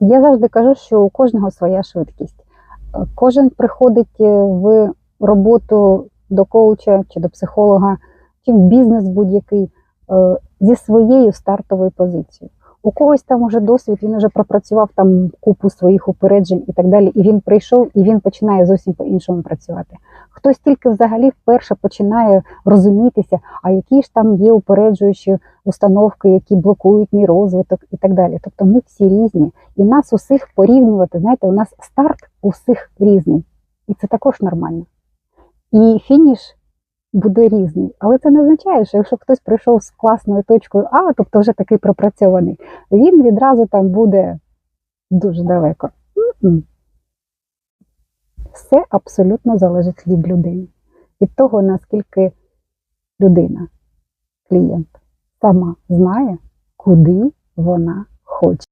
Я завжди кажу, що у кожного своя швидкість. Е, Кожен приходить е, в роботу до коуча чи до психолога, чи в бізнес будь-який е, зі своєю стартовою позицією. У когось там уже досвід, він вже пропрацював там купу своїх упереджень і так далі. І він прийшов і він починає зовсім по-іншому працювати. Хтось тільки взагалі вперше починає розумітися, а які ж там є упереджуючі установки, які блокують мій розвиток і так далі. Тобто ми всі різні, і нас усіх порівнювати, знаєте, у нас старт у всіх різний, і це також нормально. І фініш буде різний, але це не означає, що якщо хтось прийшов з класною точкою А, тобто вже такий пропрацьований, він відразу там буде дуже далеко. Все абсолютно залежить від людини, від того, наскільки людина, клієнт, сама знає, куди вона хоче.